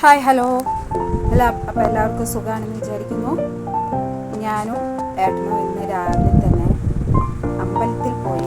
Hi hello. എല്ലാ അപ്പോൾ എല്ലാവർക്കും സുഖമാണെന്ന് വിചാരിക്കുന്നു. ഞാനും ഏട്ടനും ഇന്ന് രാവിലെ തന്നെ അമ്പലത്തിൽ പോയി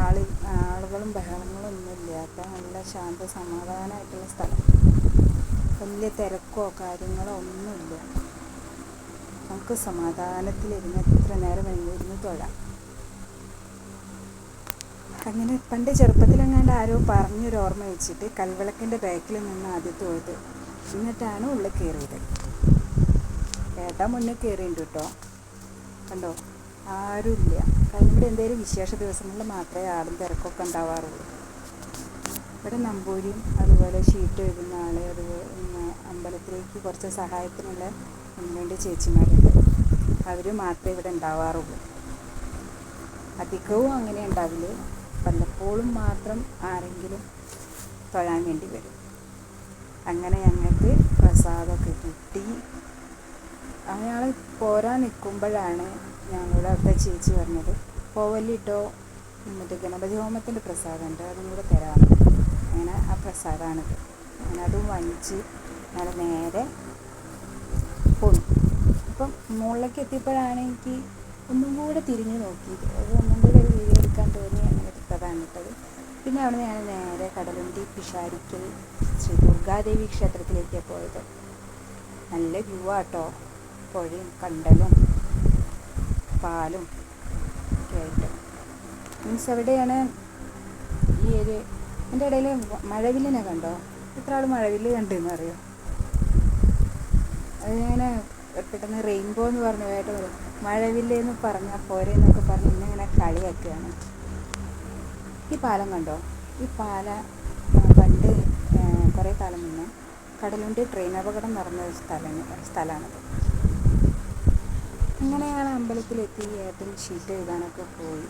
ആളി ആളുകളും ബഹളങ്ങളും ഒന്നും ഇല്ലാത്ത നല്ല ശാന്ത സമാധാനമായിട്ടുള്ള സ്ഥലം. വലിയ തിരക്കോ കാര്യങ്ങളോ ഒന്നുമില്ല നമുക്ക് സമാധാനത്തിലിരുന്ന് എത്ര നേരം തൊഴ തൊഴാം. അങ്ങനെ പണ്ട് ചെറുപ്പത്തിലെങ്ങാണ്ട് ആരോ പറഞ്ഞൊരു ഓർമ്മ വെച്ചിട്ട് കൽവിളക്കിന്റെ ബാക്കിൽ നിന്ന് ആദ്യം തൊഴുത് എന്നിട്ടാണ് ഉള്ളിൽ കയറിയത്. ഏട്ടാ മുന്നേ കയറിയിട്ടുണ്ട് കേട്ടോ. കണ്ടോ? ആരുമില്ല. കാരണം ഇവിടെ എന്തെങ്കിലും വിശേഷ ദിവസങ്ങളിൽ മാത്രമേ ആളും തിരക്കൊക്കെ ഉണ്ടാവാറുള്ളൂ. ഇവിടെ നമ്പൂരിയും അതുപോലെ ഷീറ്റ് എഴുതുന്ന ആളെ അതുപോലെ അമ്പലത്തിലേക്ക് കുറച്ച് സഹായത്തിനുള്ള രണ്ട് ചേച്ചിമാരുണ്ട്. അവർ മാത്രമേ ഇവിടെ ഉണ്ടാവാറുള്ളൂ. അധികവും അങ്ങനെ ഉണ്ടാവില്ല. വല്ലപ്പോഴും മാത്രം ആരെങ്കിലും തൊഴാൻ വേണ്ടി വരും. അങ്ങനെ ഞങ്ങൾക്ക് പ്രസാദമൊക്കെ കിട്ടി. അയാൾ പോരാൻ നിൽക്കുമ്പോഴാണ് ഞങ്ങളുടെ അവിടുത്തെ ചേച്ചി പറഞ്ഞത് പോവല്ലിട്ടോ മറ്റേ ഗണപതി ഹോമത്തിന്റെ പ്രസാദമുണ്ട് അതും കൂടെ തരാം. അങ്ങനെ ആ പ്രസാദമാണിത് അങ്ങനെ അതും വാങ്ങിച്ച് ഞങ്ങൾ നേരെ പോന്നു. അപ്പം മുകളിലേക്ക് എത്തിയപ്പോഴാണ് എനിക്ക് ഒന്നും കൂടെ തിരിഞ്ഞു നോക്കിയത് അത് ഒന്നും കൂടെ ഒരു വീഡിയോ എടുക്കാൻ തോന്നി അങ്ങനെ എടുത്തതാണ് പിന്നെ അവിടെ ഞാൻ നേരെ കടലുണ്ടി പിഷാരിക്കൽ ശ്രീ ദുർഗാദേവി ക്ഷേത്രത്തിലേക്കാണ് പോയത്. നല്ല വ്യൂ ആട്ടോ. പുഴയും കണ്ടലും പാലും ഒക്കെ ആയിട്ട്. മീൻസ് എവിടെയാണ് ഈ ഒരു എന്റെ ഇടയിൽ മഴവില്ലിനെ കണ്ടോ? എത്ര ആൾ മഴവില്ല് കണ്ടെന്ന് അറിയോ? അതിങ്ങനെ പെട്ടെന്ന് റെയിൻബോ എന്ന് പറഞ്ഞു കേട്ട് മഴവില്ല് എന്ന് പറഞ്ഞാൽ പോരെ എന്നൊക്കെ പറഞ്ഞ് ഇന്നിങ്ങനെ കളിയാക്കുകയാണ്. ഈ പാലം കണ്ടോ? ഈ പാല പണ്ട് കുറേ കാലം മുന്നേ കടലുണ്ടി ട്രെയിൻ അപകടം നടന്ന സ്ഥലം സ്ഥലമാണത്. അങ്ങനെ ഞങ്ങൾ അമ്പലത്തിലെത്തി ഏട്ടൻ ഷീറ്റ് എഴുതാനൊക്കെ പോയി.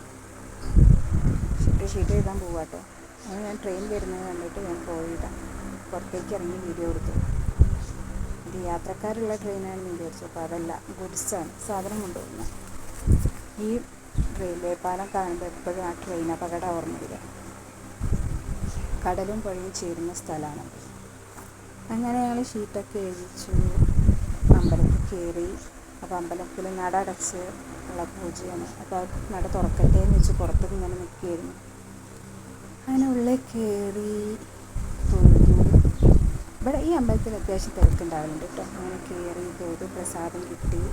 ഷീറ്റ് ഷീറ്റ് എഴുതാൻ പോവാട്ടോ. അങ്ങനെ ഞാൻ ട്രെയിൻ വരുന്നത് കണ്ടിട്ട് ഞാൻ പോയിടാം പുറത്തേക്ക് ഇറങ്ങി വീഡിയോ എടുത്തു. ഇത് യാത്രക്കാരുള്ള ട്രെയിനാണെന്ന് വിചാരിച്ചു. അപ്പോൾ അതല്ല ഗുഡ്സാണ് സാധനം കൊണ്ടുപോകുന്നത് ഈ റെയിൽവേ പാലം കാണുമ്പോൾ എപ്പോഴും ആ ട്രെയിൻ അപകടം ഓർമ്മ വരിക കടലും പുഴയും ചേരുന്ന സ്ഥലമാണ്. അങ്ങനെ ഞങ്ങൾ ഷീറ്റൊക്കെ എഴുതിച്ചു. അമ്പലത്തിൽ കയറി. അപ്പോൾ അമ്പലത്തിൽ നട അടച്ച് ഉള്ള പൂജയാണ്. അപ്പോൾ നട തുറക്കട്ടെ എന്ന് വെച്ച് പുറത്ത് ഇങ്ങനെ നിൽക്കുകയായിരുന്നു. അങ്ങനെ ഉള്ളിൽ കയറി തൊഴുതു. ഇവിടെ ഈ അമ്പലത്തിൽ അത്യാവശ്യം തിരക്കുണ്ടാവലുണ്ട് കേട്ടോ. അങ്ങനെ കയറി തൊഴുതു പ്രസാദം കിട്ടി.